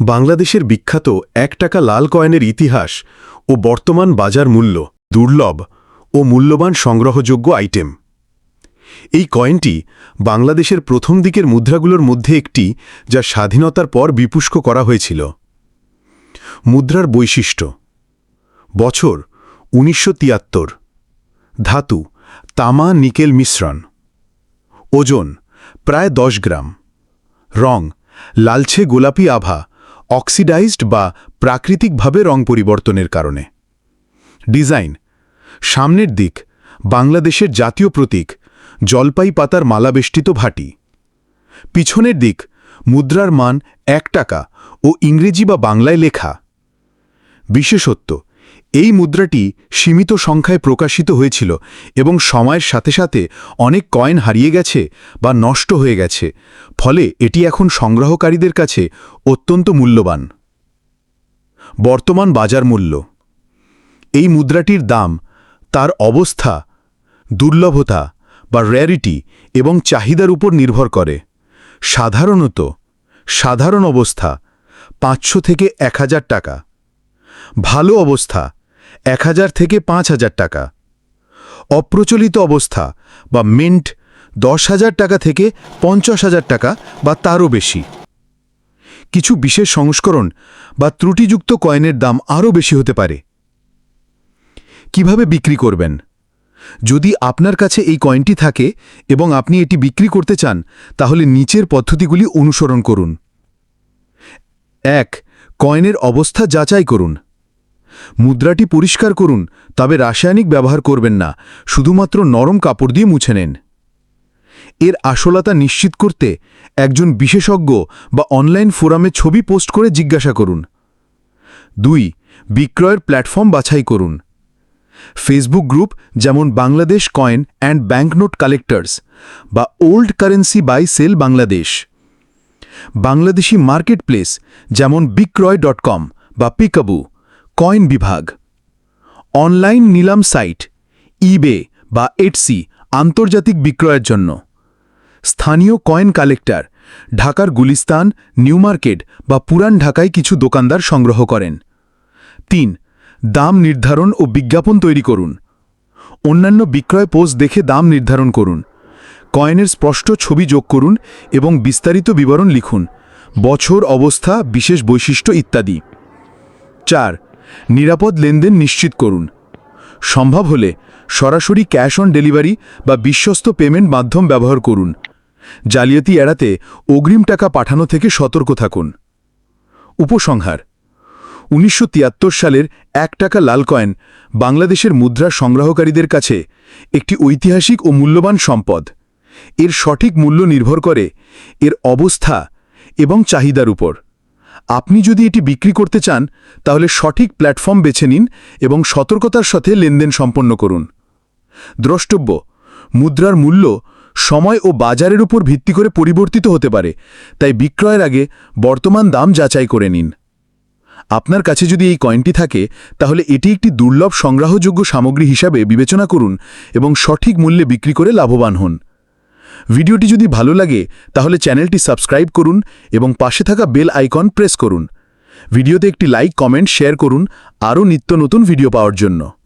বাংলাদেশের বিখ্যাত এক টাকা লাল কয়েনের ইতিহাস ও বর্তমান বাজার মূল্য, দুর্লভ ও মূল্যবান সংগ্রহযোগ্য আইটেম। এই কয়েনটি বাংলাদেশের প্রথম দিকের মুদ্রাগুলোর মধ্যে একটি যা স্বাধীনতার পর বিপুষ্ক করা হয়েছিল। মুদ্রার বৈশিষ্ট্য, বছর উনিশশো তিয়াত্তর, ধাতু তামা নিকেল মিশ্রণ, ওজন প্রায় দশ গ্রাম, রং লালছে গোলাপি আভা অক্সিডাইজড বা প্রাকৃতিকভাবে রং পরিবর্তনের কারণে। ডিজাইন, সামনের দিক, বাংলাদেশের জাতীয় প্রতীক, জলপাই পাতার মালাবেষ্টিত ভাটি। পিছনের দিক, মুদ্রার মান এক টাকা ও ইংরেজি বা বাংলায় লেখা। বিশেষত্ব এই মুদ্রাটি সীমিত সংখ্যায় প্রকাশিত হয়েছিল এবং সময়ের সাথে সাথে অনেক কয়েন হারিয়ে গেছে বা নষ্ট হয়ে গেছে, ফলে এটি এখন সংগ্রহকারীদের কাছে অত্যন্ত মূল্যবান। বর্তমান বাজার মূল্য। এই মুদ্রাটির দাম, তার অবস্থা, দুর্লভতা বা র্যারিটি এবং চাহিদার উপর নির্ভর করে। সাধারণত, সাধারণ অবস্থা পাঁচশো থেকে এক হাজার টাকা। ভালো অবস্থা এক হাজার থেকে পাঁচ হাজার টাকা। অপ্রচলিত অবস্থা বা মিন্ট দশ হাজার টাকা থেকে পঞ্চাশ হাজার টাকা বা তারও বেশি। কিছু বিশেষ সংস্করণ বা ত্রুটিযুক্ত কয়েনের দাম আরও বেশি হতে পারে। কীভাবে বিক্রি করবেন? যদি আপনার কাছে এই কয়েনটি থাকে এবং আপনি এটি বিক্রি করতে চান, তাহলে নিচের পদ্ধতিগুলি অনুসরণ করুন। এক, কয়েনের অবস্থা যাচাই করুন। মুদ্রাটি পরিষ্কার করুন, তবে রাসায়নিক ব্যবহার করবেন না, শুধুমাত্র নরম কাপড় দিয়ে মুছে নেন। এর আসলতা নিশ্চিত করতে একজন বিশেষজ্ঞ বা অনলাইন ফোরামে ছবি পোস্ট করে জিজ্ঞাসা করুন। দুই, বিক্রয়ের প্ল্যাটফর্ম বাছাই করুন। ফেসবুক গ্রুপ যেমন Bangladesh coin and banknote collectors বা old currency buy sell Bangladesh. Bangladeshi market place যেমন বিক্রয় ডট কম বা পিকাবু। কয়েন বিভাগ। অনলাইন নিলাম সাইট, ইবে বা এটসি আন্তর্জাতিক বিক্রয়ের জন্য। স্থানীয় কয়েন কালেক্টর, ঢাকার গুলিস্তান নিউ মার্কেট বা পুরান ঢাকায় কিছু দোকানদার সংগ্রহ করেন। তিন, দাম নির্ধারণ ও বিজ্ঞাপন তৈরি করুন। অন্যান্য বিক্রয় পোস্ট দেখে দাম নির্ধারণ করুন। কয়েনের স্পষ্ট ছবি যোগ করুন এবং বিস্তারিত বিবরণ লিখুন। বছর, অবস্থা, বিশেষ বৈশিষ্ট্য ইত্যাদি। চার নিরাপদ লেনদেন নিশ্চিত করুন। সম্ভব হলে সরাসরি ক্যাশ অন ডেলিভারি বা বিশ্বস্ত পেমেন্ট মাধ্যম ব্যবহার করুন। জালিয়াতি এড়াতে অগ্রিম টাকা পাঠানো থেকে সতর্ক থাকুন। উপসংহার, উনিশশো তিয়াত্তর সালের এক টাকা লাল কয়েন বাংলাদেশের মুদ্রা সংগ্রহকারীদের কাছে একটি ঐতিহাসিক ও মূল্যবান সম্পদ। এর সঠিক মূল্য নির্ভর করে এর অবস্থা এবং চাহিদার উপর। আপনি যদি এটি বিক্রি করতে চান, তাহলে সঠিক প্ল্যাটফর্ম বেছে নিন এবং সতর্কতার সাথে লেনদেন সম্পন্ন করুন। দ্রষ্টব্য, মুদ্রার মূল্য সময় ও বাজারের উপর ভিত্তি করে পরিবর্তিত হতে পারে, তাই বিক্রয়ের আগে বর্তমান দাম যাচাই করে নিন। আপনার কাছে যদি এই কয়েনটি থাকে, তাহলে এটি একটি দুর্লভ সংগ্রহযোগ্য সামগ্রী হিসাবে বিবেচনা করুন এবং সঠিক মূল্যে বিক্রি করে লাভবান হন। ভিডিওটি যদি ভালো লাগে, তাহলে চ্যানেলটি সাবস্ক্রাইব করুন এবং পাশে থাকা বেল আইকন প্রেস করুন। ভিডিওতে একটি লাইক, কমেন্ট, শেয়ার করুন। আরও নিত্য নতুন ভিডিও পাওয়ার জন্য।